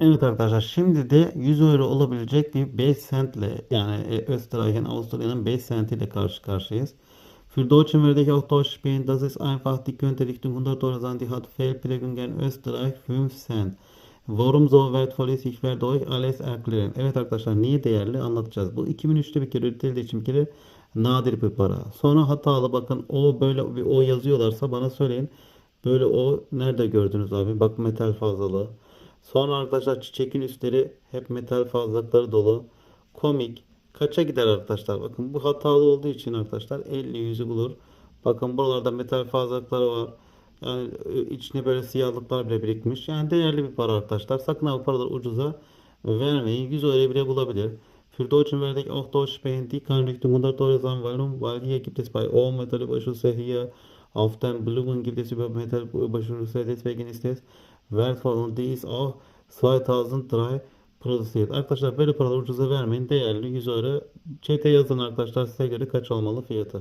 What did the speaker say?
Evet arkadaşlar şimdi de 100 euro olabilecek bir 5 centle yani e, Österreich'in Avusturya'nın 5 centiyle karşı karşıyayız. Für Deutschen werde ich auch Deutsch spielen. Das ist einfach die könnte Richtung 100 Euro sein. Die hat Fehlprägungen Österreich 5 cent. Warum so wertvoll ist, ich werde euch alles erklären. Evet arkadaşlar niye değerli anlatacağız. Bu 2003'te bir kere üretildiği için bir kere nadir bir para. Sonra hatalı bakın o böyle bir o yazıyorlarsa bana söyleyin. Böyle o nerede gördünüz abi? Bak metal fazlalığı. Sonra arkadaşlar çiçekin üstleri hep metal fazlalıkları dolu. Komik. Kaça gider arkadaşlar? Bakın bu hatalı olduğu için arkadaşlar 50 yüzü bulur. Bakın buralarda metal fazlalıkları var. Yani e, içine böyle siyahlıklar bile birikmiş. Yani değerli bir para arkadaşlar. Sakın bu paraları ucuza vermeyin. 100 euro bile bulabilir. Für Deutschen werde ich auch Deutsch sprechen. Die kann Richtung 100 Euro sein. Warum? Weil hier O Metallüberschüsse hier auf den Blumen gibt es über Metallüberschüsse. Deswegen ist es wertvoll und die ist auch 2003 produziert. Arkadaşlar böyle paraları ucuza vermeyin. Değerli 100 euro. Çete yazın arkadaşlar size göre kaç olmalı fiyatı.